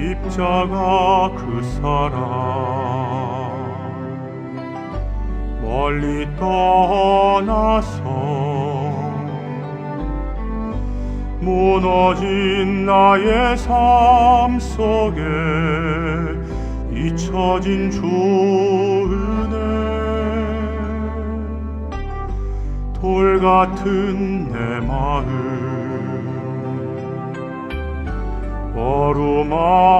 십자가 그 사랑. 멀리 떠나서 무너진 나의 삶 속에 잊혀진 주 은혜. 돌 같은 내 마음 어루만지사.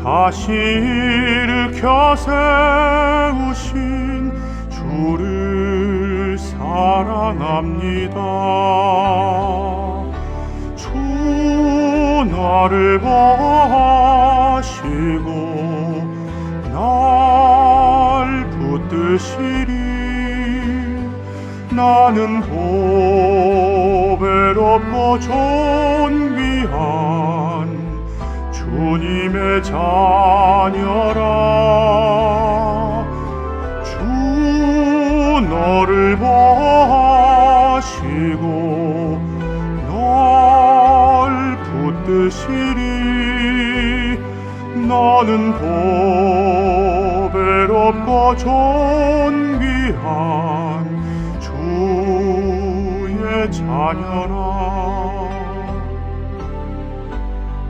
다시 일으켜 세우신 주를 사랑합니다. 주 나를 보시고 날 붙드시리 나는 보배롭고 존귀한 주님의 자녀라. 주 너를 보시고 널 붙드시리. 너는 보배롭고 존귀한 자녀라.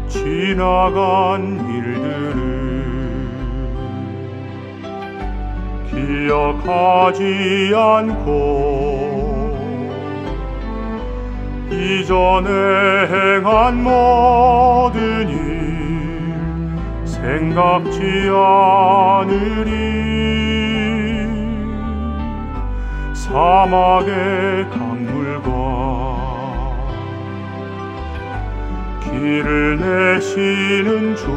지나간 일들을 기억하지 않고 이전에 행한 모든 일 생각지 않으리. 사막의 강 길을 내시는 주.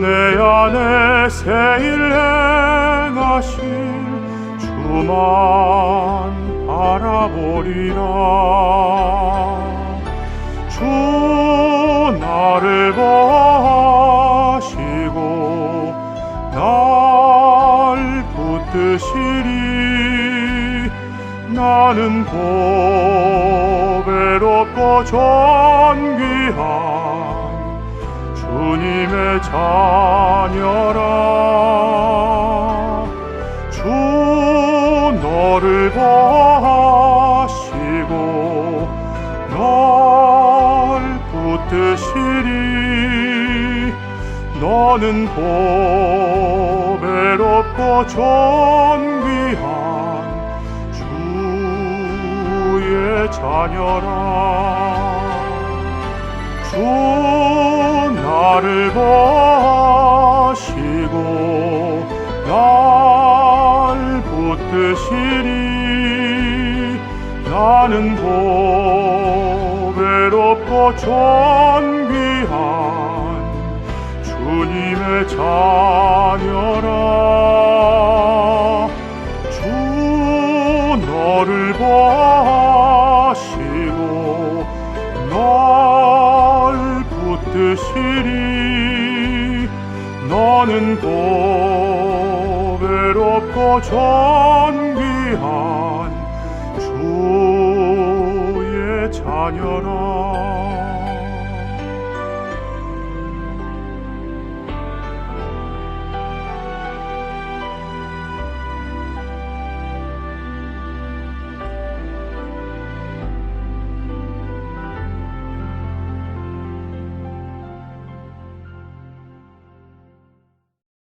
내 안에 새일 행하신 주만 바라보리라. 주 나를 보시고 날 붙드시리. 나는 보 배롭고 존귀한 주님의 자녀라. 주 너를 보시고 널 붙드시리. 너는 보배롭고 존귀한 자녀라. 주 나를 보시고 날 붙드시리. 나는 보배롭고 존귀한 주님의 자녀라. 주 너를 보 너는 보배롭고 존귀한 주의 자녀라